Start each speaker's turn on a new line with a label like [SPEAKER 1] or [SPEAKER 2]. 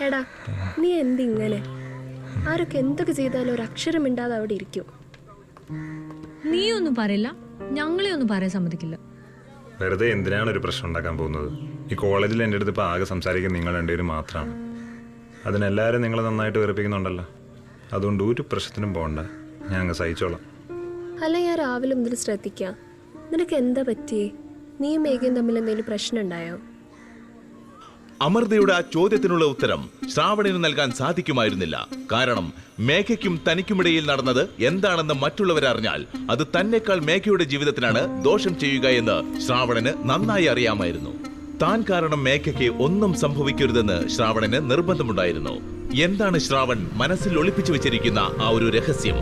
[SPEAKER 1] എടാ നീ എന്തിങ്ങനെ? ആരൊക്കെ എന്തൊക്കെ ചെയ്താലും ഒരു അക്ഷരം മിണ്ടാതെ അവിടെ ഇരിക്കും.
[SPEAKER 2] നീ ഒന്നും പറയില്ല. ഞങ്ങളെ ഒന്നും പറയാൻ സമ്മതിക്കില്ല.
[SPEAKER 3] വെറുതെ എന്തിനാണ് ഒരു പ്രശ്നം ഉണ്ടാക്കാൻ പോകുന്നത്? ഈ കോളേജിൽ എന്റെ അടുത്ത് ഇപ്പോൾ ആകെ സംസാരിക്കുന്ന നിങ്ങൾ രണ്ടുപേരും മാത്രമാണ്. അതിനെല്ലാവരും നിങ്ങൾ നന്നായിട്ട് വെറുപ്പിക്കുന്നുണ്ടല്ലോ. അതുകൊണ്ട് ഒരു പ്രശ്നത്തിനും പോകണ്ട ഞാൻ അങ്ങ് സഹിച്ചോളാം.
[SPEAKER 1] അല്ല ഞാൻ രാവിലെ മുതൽ ശ്രദ്ധിക്കാം. നിനക്ക് എന്താ പറ്റിയേ? നീയും മേഘയും തമ്മിൽ എന്തെങ്കിലും പ്രശ്നം ഉണ്ടായോ?
[SPEAKER 4] അമൃതയുടെ ആ ചോദ്യത്തിനുള്ള ഉത്തരം ശ്രാവണിന് നൽകാൻ സാധിക്കുമായിരുന്നില്ല. കാരണം മേഘയ്ക്കും തനിക്കുമിടയിൽ നടന്നത് എന്താണെന്ന് മറ്റുള്ളവരറിഞ്ഞാൽ അത് തന്നെക്കാൾ മേഘയുടെ ജീവിതത്തിനാണ് ദോഷം ചെയ്യുക എന്ന് ശ്രാവണന് നന്നായി അറിയാമായിരുന്നു. താൻ കാരണം മേഘയ്ക്ക് ഒന്നും സംഭവിക്കരുതെന്ന് ശ്രാവണന് നിർബന്ധമുണ്ടായിരുന്നു. എന്താണ് ശ്രാവൺ മനസ്സിൽ ഒളിപ്പിച്ചു വെച്ചിരിക്കുന്ന ആ ഒരു രഹസ്യം?